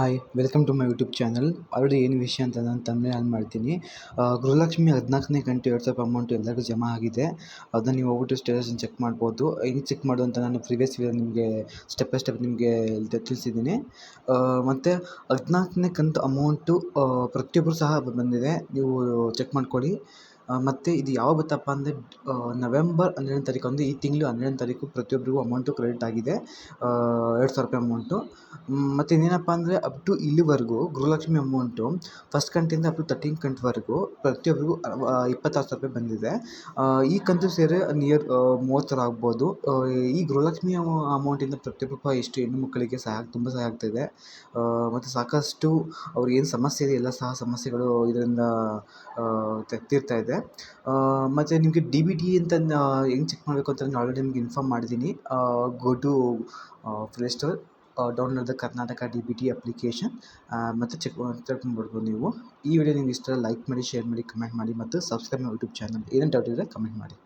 Hi welcome to my YouTube channel already ಏನು ವಿಷಯ ಅಂತ ನಾನು ತಮ್ಮನೇ ಆನ್ ಮಾಡ್ತೀನಿ. ಗೃಹಲಕ್ಷ್ಮಿ ಹದಿನಾಲ್ಕನೇ ಗಂಟೆ ಎರಡು ಸಾವಿರ ಅಮೌಂಟ್ ಎಲ್ಲರಿಗೂ ಜಮಾ ಆಗಿದೆ. ಅದನ್ನು ನೀವು ಹೋಗ್ಬಿಟ್ಟು ಸ್ಟೇಟಸ್ ಚೆಕ್ ಮಾಡ್ಬೋದು. ಹೆಂಗೆ ಚೆಕ್ ಮಾಡು ಅಂತ ನಾನು ಪ್ರಿವಿಯಸ್ ವಿಡಿಯೋ ನಿಮಗೆ ಸ್ಟೆಪ್ ಬೈ ಸ್ಟೆಪ್ ನಿಮಗೆ ತಿಳಿಸಿದ್ದೀನಿ. ಮತ್ತು ಹದಿನಾಲ್ಕನೇ ಕಂತು ಅಮೌಂಟು ಪ್ರತಿಯೊಬ್ಬರು ಸಹ ಬಂದಿದೆ. ನೀವು ಚೆಕ್ ಮಾಡ್ಕೊಳ್ಳಿ. ಮತ್ತು ಇದು ಯಾವಾಗ ಬತ್ತಪ್ಪ ಅಂದರೆ ನವೆಂಬರ್ ಹನ್ನೆರಡನೇ ತಾರೀಕು ಈ ತಿಂಗಳು ಹನ್ನೆರಡನೇ ತಾರೀಕು ಪ್ರತಿಯೊಬ್ಬರಿಗೂ ಅಮೌಂಟು ಕ್ರೆಡಿಟ್ ಆಗಿದೆ. ಎರಡು ಸಾವಿರ ರೂಪಾಯಿ ಅಮೌಂಟು ಮತ್ತು ಇನ್ನೇನಪ್ಪ ಅಂದರೆ ಅಪ್ ಟು ಇಲ್ಲಿವರೆಗೂ ಗೃಹಲಕ್ಷ್ಮಿ ಅಮೌಂಟು ಫಸ್ಟ್ ಕಂತಿಂದ ಅಪ್ ಟು ತರ್ಟೀನ್ ವರೆಗೂ ಪ್ರತಿಯೊಬ್ಬರಿಗೂ ಇಪ್ಪತ್ತಾರು ಸಾವಿರ ರೂಪಾಯಿ ಬಂದಿದೆ. ಈ ಕಂತು ಸೇರಿ ನಿಯರ್ ಮೂವತ್ತು ಸಾವಿರ ಆಗ್ಬೋದು. ಈ ಗೃಹಲಕ್ಷ್ಮಿ ಅಮೌಂಟಿಂದ ಪ್ರತಿಯೊಬ್ಬ ಎಷ್ಟು ಹೆಣ್ಣು ಮಕ್ಕಳಿಗೆ ಸಹಾಯ ತುಂಬ ಸಹಾಯ ಆಗ್ತಾಯಿದೆ ಮತ್ತು ಸಾಕಷ್ಟು ಅವ್ರಿಗೆ ಏನು ಸಮಸ್ಯೆ ಇದೆ, ಎಲ್ಲ ಸಹ ಸಮಸ್ಯೆಗಳು ಇದರಿಂದ ತೀರ್ತಾ ಇದೆ. ಮತ್ತು ನಿಮಗೆ ಡಿ ಬಿ ಟಿ ಅಂತ ಹೆಂಗೆ ಚೆಕ್ ಮಾಡಬೇಕು ಅಂತ ನಾನು ಆಲ್ರೆಡಿ ನಿಮ್ಗೆ ಇನ್ಫಾರ್ಮ್ ಮಾಡಿದ್ದೀನಿ go to play store download the Karnataka D B T application ಮತ್ತು ಚೆಕ್ ಮಾಡ್ಬೋದು ನೀವು. ಈ ವಿಡಿಯೋ ನಿಮ್ಗೆ ಇಷ್ಟ ಲೈಕ್ ಮಾಡಿ ಶೇರ್ ಮಾಡಿ ಕಮೆಂಟ್ ಮಾಡಿ, ಮತ್ತು ಸಬ್ಸ್ಕ್ರೈಬ್ ಮಾಡಿ ಯೂಟ್ಯೂಬ್ ಚಾನಲ್ ಏನೇನು ಡೌಟ್ ಇದ್ದರೆ ಕಮೆಂಟ್ ಮಾಡಿ.